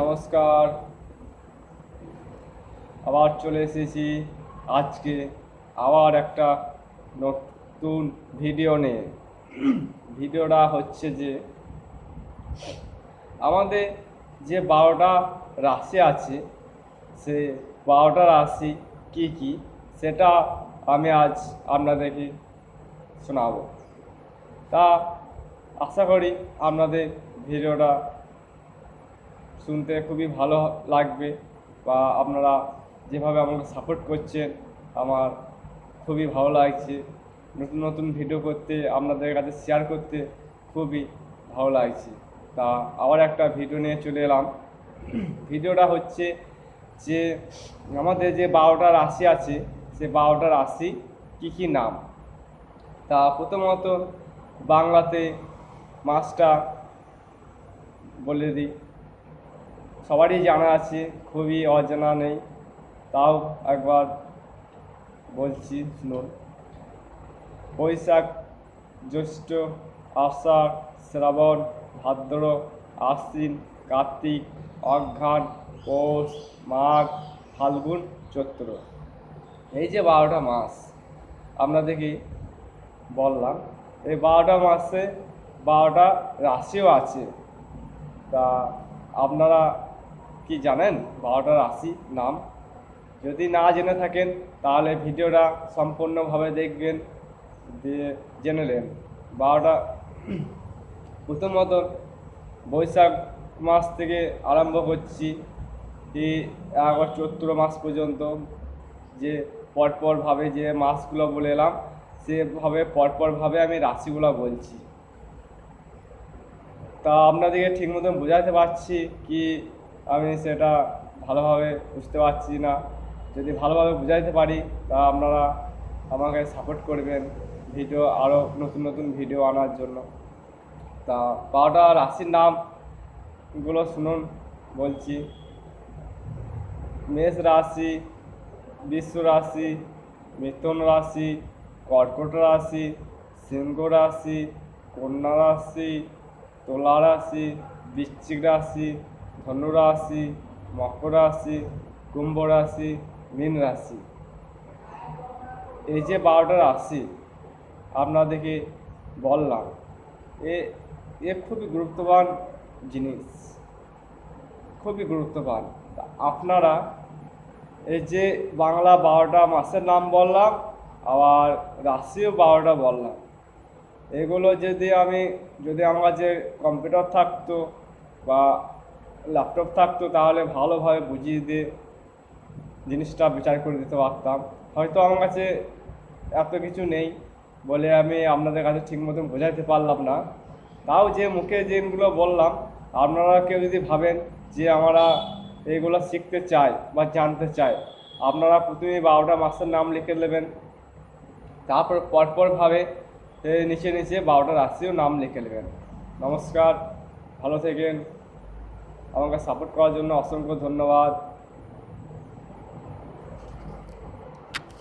নমস্কার। আবার চলে এসেছি আজকে আবার একটা নতুন ভিডিও নিয়ে। ভিডিওটা হচ্ছে যে, আমাদের যে বারোটা রাশি আছে, সে বারোটা রাশি কি কি, সেটা আমি আজ আপনাদেরকে শোনাবো। তা আশা করি আপনাদের ভিডিওটা শুনতে খুবই ভালো লাগবে বা আপনারা যেভাবে আমাকে সাপোর্ট করছেন, আমার খুবই ভালো লাগছে। নতুন নতুন ভিডিও করতে, আপনাদের কাছে শেয়ার করতে খুবই ভালো লাগছে। তা আবার একটা ভিডিও নিয়ে চলে এলাম। ভিডিওটা হচ্ছে যে আমাদের যে বারোটা রাশি আছে, সে বারোটা রাশি কী কী নাম? তা প্রথমত বাংলাতে মাসটা বলে দিই। সবারই জানা আছে, খুবই অজানা নেই। তাও একবার বলছি শুনুন। বৈশাখ, জ্যৈষ্ঠ, আষাঢ়, শ্রাবণ, ভাদ্র, আশ্বিন, কার্তিক, অঘ্রাণ, পৌষ, মাঘ, ফাল্গুন, চৈত্র। এই যে বারোটা মাস আপনাদেরকে বললাম, এই বারোটা মাসে বারোটা রাশিও আছে। তা আপনারা কি জানেন? বারোটা রাশি নাম। যদি না জেনে থাকেন, তাহলে ভিডিওটা সম্পূর্ণভাবে দেখবেন, দিয়ে জেনে নেন। বারোটা প্রথমত বৈশাখ মাস থেকে আরম্ভ করছি একবার চৈত্র মাস পর্যন্ত। যে পরপরভাবে যে মাসগুলো বলে এলাম, সেভাবে পরপরভাবে আমি রাশিগুলো বলছি। তা আপনাদেরকে ঠিক মতন বোঝাতে পারছি কি আমি সেটা ভালোভাবে বুঝতে পারছি না। যদি ভালোভাবে বুঝাইতে পারি, তা আপনারা আমাকে সাপোর্ট করবেন ভিডিও আরও নতুন নতুন ভিডিও আনার জন্য। তা বারোটা রাশির নামগুলো শুনুন, বলছি। মেষ রাশি, বিশ্ব রাশি, মিথুন রাশি, কর্কট রাশি, সিংহ রাশি, কন্যা রাশি, তুলা রাশি, বৃশ্চিক রাশি ধনু রাশি মকর রাশি কুম্ভ রাশি মীন রাশি এই যে বারোটা রাশি, আপনাদেরকে বললাম, এ এ খুবই গুরুত্ববান জিনিস। খুবই গুরুত্ববান। আপনারা এই যে বাংলা বারোটা মাসের নাম বললাম, আবার রাশিও বারোটা বললাম। এগুলো যদি আমি, যদি আমার কাছে কম্পিউটার থাকতো বা ল্যাপটপ থাকতো, তাহলে ভালোভাবে বুঝিয়ে দিয়ে জিনিসটা বিচার করে দিতে পারতাম। হয়তো আমার কাছে এত কিছু নেই বলে আমি আপনাদের কাছে ঠিক মতন বোঝাতে পারলাম না। তাও যে মুখে যেগুলো বললাম, আপনারা কেউ যদি ভাবেন যে আমরা এগুলো শিখতে চাই বা জানতে চাই, আপনারা প্রথমে বারোটা মাসের নাম লিখে নেবেন। তারপর পরপরভাবে নিচে নিচে বারোটা রাশিও নাম লিখে নেবেন। নমস্কার, ভালো থেকেন। আমাকে সাপোর্ট করার জন্য অসংখ্য ধন্যবাদ।